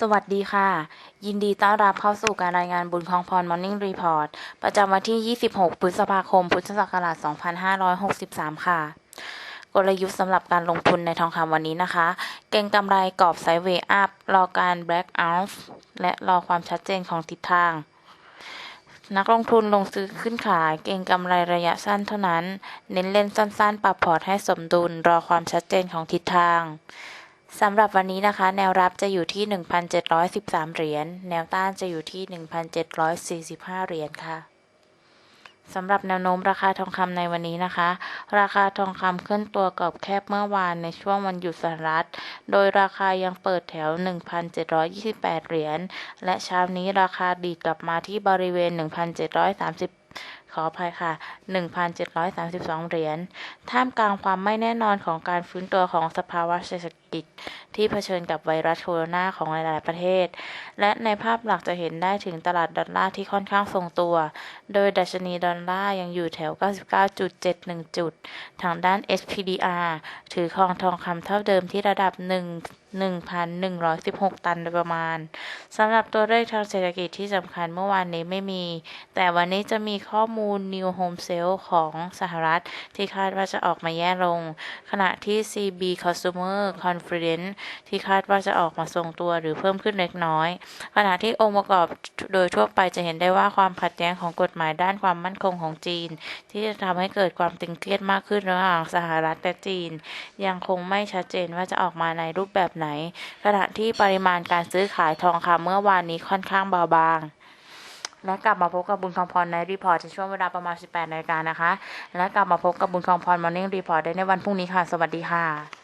สวัสดีค่ะ ยินดีต้อนรับเข้าสู่การรายงานบุญคลองพร Morning Report ประจำวันที่ 26 พฤษภาคม พุทธศักราช 2563 ค่ะ กลยุทธ์สำหรับการลงทุนในทองคำวันนี้นะคะ เก็งกำไรกรอบไซด์เวย์อัพ รอการ Black Out และรอความชัดเจนของทิศทาง นักลงทุนลงซื้อขึ้นขายเก็งกำไรระยะสั้นเท่านั้น เน้นเล่นสั้นๆ ปรับพอร์ตให้สมดุล รอความชัดเจนของทิศทาง สำหรับวันนี้นะคะ แนวรับจะอยู่ที่ 1,713 เหรียญ แนวต้านจะอยู่ที่ 1,745 เหรียญค่ะสำหรับแนวโน้มราคาทองคำในวันนี้นะคะ ราคาทองคำเคลื่อนตัวกรอบแคบเมื่อวานในช่วงวันหยุดสหรัฐ โดยราคายังเปิดแถว 1,728 เหรียญ และเช้านี้ราคาดีดกลับมาที่บริเวณ 1,730 ขออภัยค่ะ 1,732 เหรียญ ท่ามกลางความไม่แน่นอนของการฟื้นตัวของสภาวะเศรษฐกิจ ที่เผชิญกับไวรัสโคโรนาของหลาย ๆ ประเทศ และในภาพหลักจะเห็นได้ถึงตลาดดอลลาร์ที่ค่อนข้างทรงตัว โดยดัชนีดอลลาร์ยังอยู่แถว 99.71 จุด ทางด้าน SPDR ถือครองทองคำเท่าเดิมที่ระดับ 1 1,116 ตันโดยประมาณสำหรับตัวเลขทางเศรษฐกิจที่สำคัญเมื่อวานนี้ไม่มี แต่วันนี้จะมีข้อมูล New Home Sale ของสหรัฐ ที่คาดว่าจะออกมาแย่ลง ขณะที่ CB Consumer Confidence ที่คาดว่าจะออกมาทรงตัวหรือเพิ่มขึ้นเล็กน้อยขณะที่องค์ประกอบโดยทั่วไปจะเห็นได้ว่าความขัดแย้งของกฎหมายด้านความมั่นคงของจีน ที่จะทำให้เกิดความตึงเครียดมากขึ้นระหว่างสหรัฐและจีน ยังคงไม่ชัดเจนว่าจะออกมาในรูปแบบไหน ขณะที่ปริมาณการซื้อขายทองคำเมื่อวานนี้ค่อนข้างเบาบางและกลับมาพบกับบุญคองพรในรีพอร์ตในช่วงเวลาประมาณ 18นาฬิกานะคะ และกลับมาพบกับบุญคองพรมอร์นิ่งรีพอร์ตได้ในวันพรุ่งนี้ค่ะ สวัสดีค่ะ